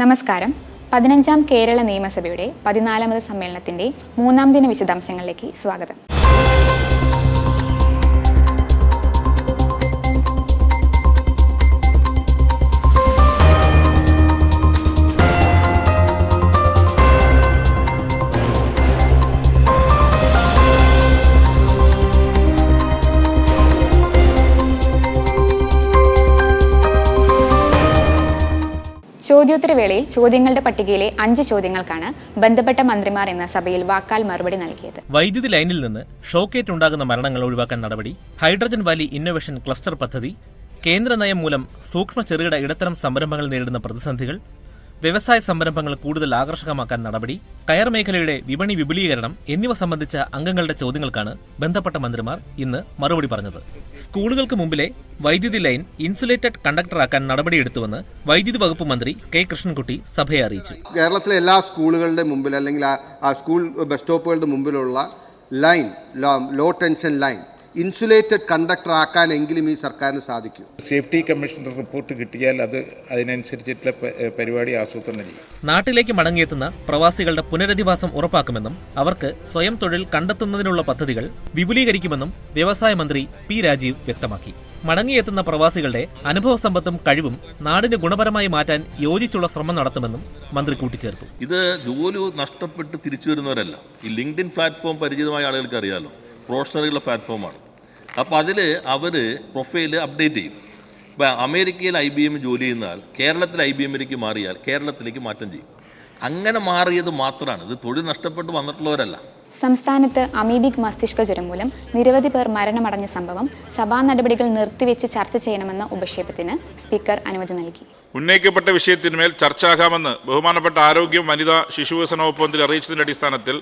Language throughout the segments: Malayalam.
നമസ്കാരം. പതിനഞ്ചാം കേരള നിയമസഭയുടെ പതിനാലാമത് സമ്മേളനത്തിന്റെ മൂന്നാം ദിന വിശദാംശങ്ങളിലേക്ക് സ്വാഗതം. ചോദ്യോത്തരവേളയിൽ ചോദ്യങ്ങളുടെ പട്ടികയിലെ അഞ്ച് ചോദ്യങ്ങൾക്കാണ് ബന്ധപ്പെട്ട മന്ത്രിമാർ എന്ന സഭയിൽ വാക്കാൽ മറുപടി നൽകിയത്. വൈദ്യുതി ലൈനിൽ നിന്ന് ഷോക്കേറ്റ് ഉണ്ടാകുന്ന മരണങ്ങൾ ഒഴിവാക്കാൻ നടപടി ഹൈഡ്രജൻ വാലി ഇന്നൊവേഷൻ ക്ലസ്റ്റർ പദ്ധതി കേന്ദ്ര നയം മൂലം സൂക്ഷ്മ ചെറുകിട ഇടത്തരം സംരംഭങ്ങൾ നേരിടുന്ന പ്രതിസന്ധികൾ വ്യവസായ സംരംഭങ്ങൾ കൂടുതൽ ആകർഷകമാക്കാൻ നടപടി കയർ മേഖലയുടെ വിപണി വിപുലീകരണം എന്നിവ സംബന്ധിച്ച അംഗങ്ങളുടെ ചോദ്യങ്ങൾക്കാണ് ബന്ധപ്പെട്ട മന്ത്രിമാർ ഇന്ന് മറുപടി പറഞ്ഞത്. സ്കൂളുകൾക്ക് മുമ്പിലെ വൈദ്യുതി ലൈൻ ഇൻസുലേറ്റഡ് കണ്ടക്ടറാക്കാൻ നടപടിയെടുത്തുവെന്ന് വൈദ്യുതി വകുപ്പ് മന്ത്രി കെ. കൃഷ്ണൻകുട്ടി സഭയെ അറിയിച്ചു. കേരളത്തിലെ എല്ലാ സ്കൂളുകളുടെ മുമ്പിൽ അല്ലെങ്കിൽ ആ- സ്കൂൾ ബസ് സ്റ്റോപ്പുകളുടെ മുമ്പിലുള്ള line low tension line insulated conductor ആക്കാനെങ്കിലും ഈ സർക്കാരിന് സാധിക്കും. സേഫ്റ്റി കമ്മീഷണർ റിപ്പോർട്ട് കിട്ടിയാൽ അത് അതിനനുസരിച്ചിട്ടുള്ള പരിപാടി ആസൂത്രണം ചെയ്യും. നാട്ടിലേക്ക് മടങ്ങിയെത്തുന്ന പ്രവാസികളുടെ പുനരധിവാസം ഉറപ്പാക്കുമെന്നും അവർക്ക് സ്വയം തൊഴിൽ കണ്ടെത്തുന്നതിനുള്ള പദ്ധതികൾ വിപുലീകരിക്കുമെന്നും വ്യവസായ മന്ത്രി പി രാജീവ് വ്യക്തമാക്കി. മടങ്ങിയെത്തുന്ന പ്രവാസികളുടെ അനുഭവ സമ്പത്തും കഴിവും നാടിന് ഗുണപരമായി മാറ്റാൻ യോജിച്ചുള്ള ശ്രമം നടത്തുമെന്നും മന്ത്രി കൂട്ടിച്ചേർത്തു. ഇത് ജോലി നഷ്ടപ്പെട്ട് തിരിച്ചു വരുന്നവരല്ല. ഈ ലിങ്ക്ഡിൻ പ്ലാറ്റ്ഫോം പരിചിതമായ ആളുകൾക്ക് അറിയാലോ. പ്രൊഫഷണലുകളുടെ പ്ലാറ്റ്ഫോമാണ് അപ്പോൾ അതിൽ അവർ പ്രൊഫൈൽ അപ്ഡേറ്റ് ചെയ്യും. ഇപ്പോൾ അമേരിക്കയിൽ ഐ ബി എം ജോലി ചെയ്യുന്നാൽ ആൾ കേരളത്തിൽ ഐ ബി എമ്മിലേക്ക് മാറിയാൽ കേരളത്തിലേക്ക് മാറ്റം ചെയ്യും. അങ്ങനെ മാറിയത് മാത്രമാണ് ഇത് തൊഴിൽ നഷ്ടപ്പെട്ട് വന്നിട്ടുള്ളവരല്ല. സംസ്ഥാനത്ത് അമീബിക് മസ്തിഷ്ക ജ്വരം മൂലം നിരവധി പേർ മരണമടഞ്ഞ സംഭവം സഭാ നടപടികൾ നിർത്തിവെച്ച് ചർച്ച ചെയ്യണമെന്ന ഉപക്ഷേപത്തിന് സ്പീക്കർ അനുമതി നൽകി. ഉന്നയിക്കപ്പെട്ട വിഷയത്തിന്മേൽ ചർച്ചയാകാമെന്ന് ബഹുമാനപ്പെട്ട ആരോഗ്യം വനിതാ ശിശുവികസന വകുപ്പ് മന്ത്രി അറിയിച്ചതിന്റെ അടിസ്ഥാനത്തിൽ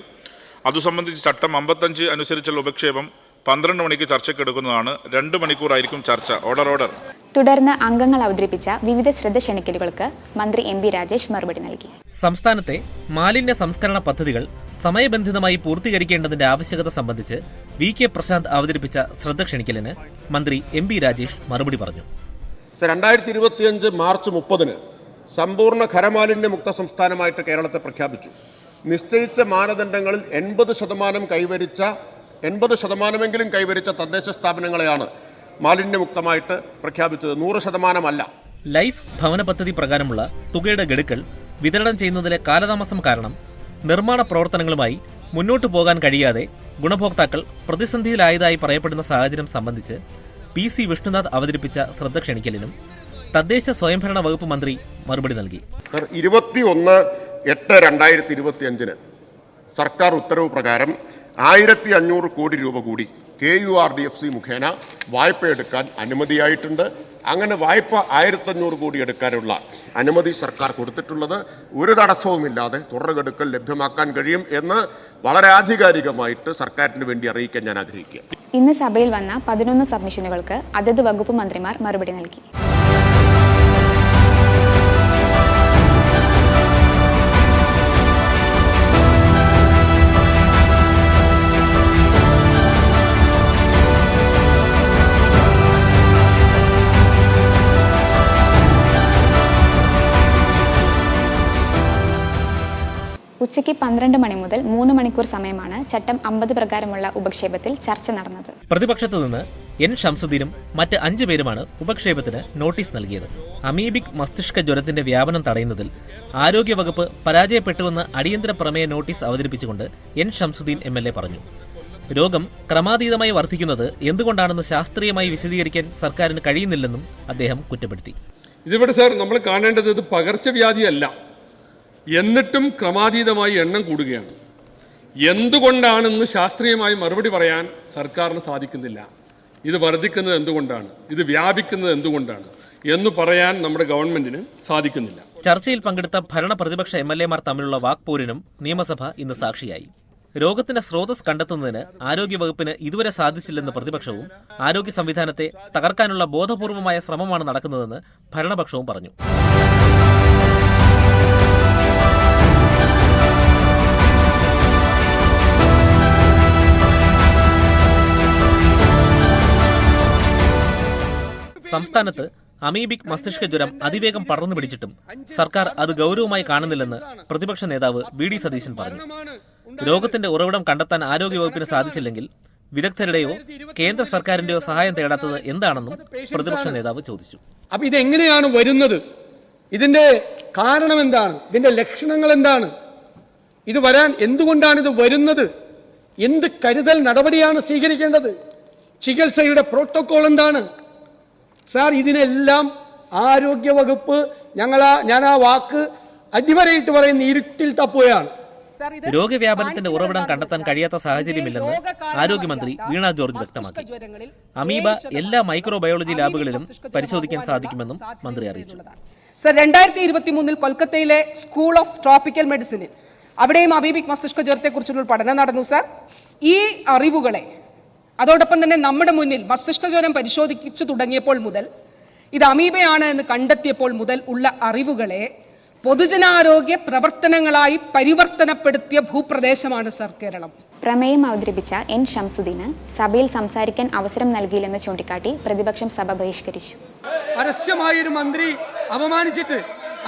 അതു സംബന്ധിച്ച് ചട്ടം അമ്പത്തഞ്ച് അനുസരിച്ചുള്ള ഉപക്ഷേപം പന്ത്രണ്ട് മണിക്ക് ചർച്ചയ്ക്കെടുക്കുന്നതാണ് രണ്ട് മണിക്കൂറായിരിക്കും ചർച്ച. Order order. തുടർന്ന് അംഗങ്ങൾ അവതരിപ്പിച്ച വിവിധ ശ്രദ്ധ ക്ഷണിക്കലുകൾക്ക് മന്ത്രി എം പി രാജേഷ് മറുപടി നൽകി. സംസ്ഥാനത്തെ മാലിന്യ സംസ്കരണ പദ്ധതികൾ സമയബന്ധിതമായി പൂർത്തീകരിക്കേണ്ടതിന്റെ ആവശ്യകത സംബന്ധിച്ച് വി കെ പ്രശാന്ത് അവതരിപ്പിച്ച ശ്രദ്ധ ക്ഷണിക്കലിന് മന്ത്രി എം പി രാജേഷ് മറുപടി പറഞ്ഞു. രണ്ടായിരത്തി ഇരുപത്തിയഞ്ച് മാർച്ച് മുപ്പതിന് സമ്പൂർണ ഖരമാലിന്യ മുക്ത സംസ്ഥാനമായിട്ട് കേരളത്തെ പ്രഖ്യാപിച്ചു. നിശ്ചയിച്ച മാനദണ്ഡങ്ങളിൽ എൺപത് ശതമാനം കൈവരിച്ച എൺപത് ശതമാനമെങ്കിലും കൈവരിച്ച തദ്ദേശ സ്ഥാപനങ്ങളെയാണ് മാലിന്യമുക്തമായിട്ട് പ്രഖ്യാപിച്ചത്. നൂറ് ശതമാനമല്ല. ലൈഫ് ഭവന പദ്ധതി പ്രകാരമുള്ള തുകയുടെ ഗഡുക്കൾ വിതരണം ചെയ്യുന്നതിലെ കാലതാമസം കാരണം നിർമ്മാണ പ്രവർത്തനങ്ങളുമായി മുന്നോട്ടു പോകാൻ കഴിയാതെ ഗുണഭോക്താക്കൾ പ്രതിസന്ധിയിലായതായി പറയപ്പെടുന്ന സാഹചര്യം സംബന്ധിച്ച് പി സി വിഷ്ണുനാഥ് അവതരിപ്പിച്ച ശ്രദ്ധ ക്ഷണിക്കലിനും തദ്ദേശ സ്വയംഭരണ വകുപ്പ് മന്ത്രി മറുപടി നൽകി. സർ ഇരുപത്തി ഒന്ന് എട്ട് രണ്ടായിരത്തി ഇരുപത്തി അഞ്ചിന് സർക്കാർ ഉത്തരവ് പ്രകാരം ആയിരത്തി അഞ്ഞൂറ് കോടി രൂപ കൂടി K U R D F C മുഖേന വായ്പ എടുക്കാൻ അനുമതിയായിട്ടുണ്ട്. അങ്ങനെ വായ്പ ആയിരത്തഞ്ഞൂറ് കോടി എടുക്കാനുള്ള അനുമതി സർക്കാർ കൊടുത്തിട്ടുള്ളത് ഒരു തടസ്സവുമില്ലാതെ തുടർകെടുക്കൽ ലഭ്യമാക്കാൻ കഴിയും എന്ന് വളരെ ആധികാരികമായിട്ട് സർക്കാരിന് വേണ്ടി അറിയിക്കാൻ ഞാൻ ആഗ്രഹിക്കുക ഇന്ന് സഭയിൽ വന്ന പതിനൊന്ന് സബ്മിഷനുകൾക്ക് അതത് വകുപ്പ് മന്ത്രിമാർ മറുപടി നൽകി. ഉച്ചയ്ക്ക് പന്ത്രണ്ട് മണി മുതൽ മൂന്ന് മണിക്കൂർ സമയമാണ് ചട്ടം അമ്പത് പ്രകാരമുള്ള ഉപക്ഷേപത്തിൽ ചർച്ച നടന്നത്. പ്രതിപക്ഷത്തു നിന്ന് എൻ ഷംസുദ്ദീനും മറ്റ് അഞ്ചു പേരുമാണ് ഉപക്ഷേപത്തിന് നോട്ടീസ് നൽകിയത്. അമീബിക് മസ്തിഷ്ക ജ്വരത്തിന്റെ വ്യാപനം തടയുന്നതിൽ ആരോഗ്യവകുപ്പ് പരാജയപ്പെട്ടുവെന്ന് അടിയന്തര പ്രമേയ നോട്ടീസ് അവതരിപ്പിച്ചുകൊണ്ട് N Shamsuddin M L A പറഞ്ഞു. രോഗം ക്രമാതീതമായി വർദ്ധിക്കുന്നത് എന്തുകൊണ്ടാണെന്ന് ശാസ്ത്രീയമായി വിശദീകരിക്കാൻ സർക്കാരിന് കഴിയുന്നില്ലെന്നും അദ്ദേഹം കുറ്റപ്പെടുത്തി. ഇതിവിടെ സാർ നമ്മൾ കാണേണ്ടത് ഇത് പകർച്ചവ്യാധിയല്ല. എന്നിട്ടും ക്രമാതീതമായി എണ്ണം കൂടുകയാണ്. എന്തുകൊണ്ടാണെന്ന് ശാസ്ത്രീയമായി മറുപടി പറയാൻ സർക്കാരിന് സാധിക്കുന്നില്ല? ഇത് വർദ്ധിക്കുന്നത് എന്തുകൊണ്ടാണ്? ഇത് വ്യാപിക്കുന്നത് എന്തുകൊണ്ടാണ്? എന്ന് പറയാൻ നമ്മുടെ ഗവൺമെന്റിന് സാധിക്കുന്നില്ല. ചർച്ചയിൽ പങ്കെടുത്ത ഭരണ പ്രതിപക്ഷ എം എൽ എമാർ തമ്മിലുള്ള വാക്പോരിനും നിയമസഭ ഇന്ന് സാക്ഷിയായി. രോഗത്തിന്റെ സ്രോതസ് കണ്ടെത്തുന്നതിന് ആരോഗ്യവകുപ്പിന് ഇതുവരെ സാധിച്ചില്ലെന്ന് പ്രതിപക്ഷവും ആരോഗ്യ സംവിധാനത്തെ തകർക്കാനുള്ള ബോധപൂർവമായ ശ്രമമാണ് നടക്കുന്നതെന്ന് ഭരണപക്ഷവും പറഞ്ഞു. സംസ്ഥാനത്ത് അമീബിക് മസ്തിഷ്ക ജ്വരം അതിവേഗം പടർന്നു പിടിച്ചിട്ടും സർക്കാർ അത് ഗൗരവമായി കാണുന്നില്ലെന്ന് പ്രതിപക്ഷ നേതാവ് വി ഡി സതീശൻ പറഞ്ഞു. രോഗത്തിന്റെ ഉറവിടം കണ്ടെത്താൻ ആരോഗ്യവകുപ്പിന് സാധിച്ചില്ലെങ്കിൽ വിദഗ്ധരുടെയോ കേന്ദ്ര സർക്കാരിന്റെയോ സഹായം തേടാത്തത് എന്താണെന്നും പ്രതിപക്ഷ നേതാവ് ചോദിച്ചു. അപ്പൊ ഇതെങ്ങനെയാണ് വരുന്നത്? ഇതിന്റെ കാരണം എന്താണ്? ഇതിന്റെ ലക്ഷണങ്ങൾ എന്താണ്? ഇത് വരാൻ എന്തുകൊണ്ടാണ് ഇത് വരുന്നത്? എന്ത് കരുതൽ നടപടിയാണ് സ്വീകരിക്കേണ്ടത്? ചികിത്സയുടെ പ്രോട്ടോകോൾ എന്താണ്? സാർ ഇതിനെല്ലാം ആരോഗ്യവകുപ്പ് ഞങ്ങൾ ആ ഞാൻ ആ വാക്ക് അടിവരയിട്ട് പറയുന്ന ഇരുട്ടിൽ തപ്പുകയാണ്. രോഗവ്യാപനത്തിന്റെ ഉറവിടം കണ്ടെത്താൻ കഴിയാത്ത സാഹചര്യമില്ലെന്ന് ആരോഗ്യമന്ത്രി വീണ ജോർജ് വ്യക്തമാക്കി. അമീബ എല്ലാ മൈക്രോബയോളജി ലാബുകളിലും പരിശോധിക്കാൻ സാധിക്കുമെന്നും മന്ത്രി അറിയിച്ചു. സർ രണ്ടായിരത്തി ഇരുപത്തി മൂന്നിൽ കൊൽക്കത്തയിലെ സ്കൂൾ ഓഫ് ട്രോപ്പിക്കൽ മെഡിസിനിൽ അവിടെയും അമീബിക് മസ്തിഷ്ക ജ്വരത്തെക്കുറിച്ചുള്ള പഠനം നടന്നു സർ. ഈ അറിവുകളെ അതോടൊപ്പം തന്നെ നമ്മുടെ മുന്നിൽ മസ്തിഷ്ക ജ്വരം പരിശോധിച്ചു തുടങ്ങിയപ്പോൾ മുതൽ ഇത് അമീബയാണ് എന്ന് കണ്ടെത്തിയപ്പോൾ മുതൽ ഉള്ള അറിവുകളെ പൊതുജനാരോഗ്യ പ്രവർത്തനങ്ങളായി പരിവർത്തനപ്പെടുത്തിയ ഭൂപ്രദേശമാണ് സർ കേരളം. പ്രമേയം അവതരിപ്പിച്ച എൻ ഷംസുദ്ദീന് സഭയിൽ സംസാരിക്കാൻ അവസരം നൽകിയില്ലെന്ന് ചൂണ്ടിക്കാട്ടി പ്രതിപക്ഷം സഭ ബഹിഷ്കരിച്ചു. പരസ്യമായി ഒരു മന്ത്രി അപമാനിച്ചിട്ട്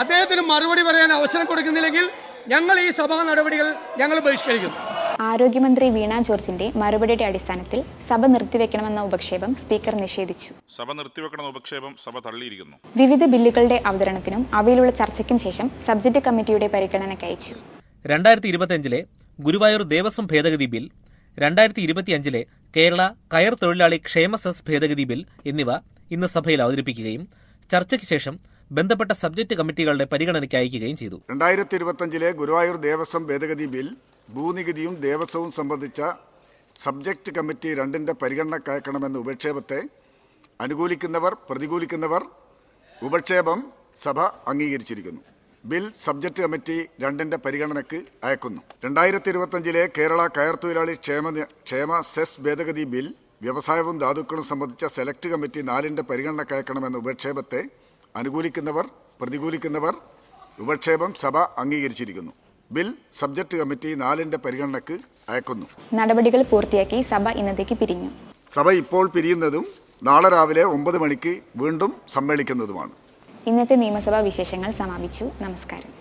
അദ്ദേഹത്തിന് മറുപടി പറയാൻ അവസരം കൊടുക്കുന്നില്ലെങ്കിൽ ഞങ്ങൾ ഈ സഭാ നടപടികൾ ഞങ്ങൾ ബഹിഷ്കരിക്കുന്നു. ആരോഗ്യമന്ത്രി വീണ ജോർജിന്റെ മറുപടിയുടെ അടിസ്ഥാനത്തിൽ സഭ നിർത്തിവെക്കണമെന്ന ഉപക്ഷേപം സ്പീക്കർ നിഷേധിച്ചു. സഭ നിർത്തിവെക്കണമെന്ന ഉപക്ഷേപം സഭ തള്ളിയിരിക്കുന്നു. വിവിധ ബില്ലുകളുടെ അവതരണത്തിനും അവയിലുള്ള ചർച്ചയ്ക്കും ശേഷം സബ്ജക്ട് കമ്മിറ്റിയുടെ പരിഗണനയ്ക്ക് അയച്ചു. രണ്ടായിരത്തി ഇരുപത്തിയഞ്ചിലെ ഗുരുവായൂർ ദേവസ്വം ഭേദഗതി ബിൽ രണ്ടായിരത്തി ഇരുപത്തിയഞ്ചിലെ കേരള കയർ തൊഴിലാളി ക്ഷേമ സെസ് ഭേദഗതി ബിൽ എന്നിവ ഇന്ന് സഭയിൽ അവതരിപ്പിക്കുകയും ചർച്ചയ്ക്ക് ശേഷം ബന്ധപ്പെട്ട സബ്ജക്ട് കമ്മിറ്റികളുടെ പരിഗണനയ്ക്ക് അയക്കുകയും ചെയ്തു. രണ്ടായിരത്തി ഇരുപത്തിയഞ്ചിലെ ഗുരുവായൂർ ദേവസ്വം ഭേദഗതി ബിൽ ഭൂനികുതിയും ദേവസ്വവും സംബന്ധിച്ച സബ്ജക്റ്റ് കമ്മിറ്റി രണ്ടിന്റെ പരിഗണനക്കയക്കണമെന്ന ഉപക്ഷേപത്തെ അനുകൂലിക്കുന്നവർ പ്രതികൂലിക്കുന്നവർ ഉപക്ഷേപം സഭ അംഗീകരിച്ചിരിക്കുന്നു. ബിൽ സബ്ജക്റ്റ് കമ്മിറ്റി രണ്ടിന്റെ പരിഗണനയ്ക്ക് അയക്കുന്നു. രണ്ടായിരത്തി ഇരുപത്തഞ്ചിലെ കേരള കയർ തൊഴിലാളി ക്ഷേമ ക്ഷേമ സെസ് ഭേദഗതി ബിൽ വ്യവസായവും ധാതുക്കളും സംബന്ധിച്ച സെലക്ട് കമ്മിറ്റി നാലിന്റെ പരിഗണനക്കയക്കണമെന്ന ഉപക്ഷേപത്തെ അനുകൂലിക്കുന്നവർ പ്രതികൂലിക്കുന്നവർ ഉപക്ഷേപം സഭ അംഗീകരിച്ചിരിക്കുന്നു. ബിൽ സബ്ജക്ട് കമ്മിറ്റി നാലിന്റെ പരിഗണനക്ക് അയക്കുന്നു. നടപടികൾ പൂർത്തിയാക്കി സഭ ഇന്നത്തേക്ക് പിരിഞ്ഞു. സഭ ഇപ്പോൾ പിരിയുന്നതും നാളെ രാവിലെ ഒമ്പത് മണിക്ക് വീണ്ടും സമ്മേളിക്കുന്നതുമാണ്. ഇന്നത്തെ നിയമസഭാ വിശേഷങ്ങൾ സമാപിച്ചു. നമസ്കാരം.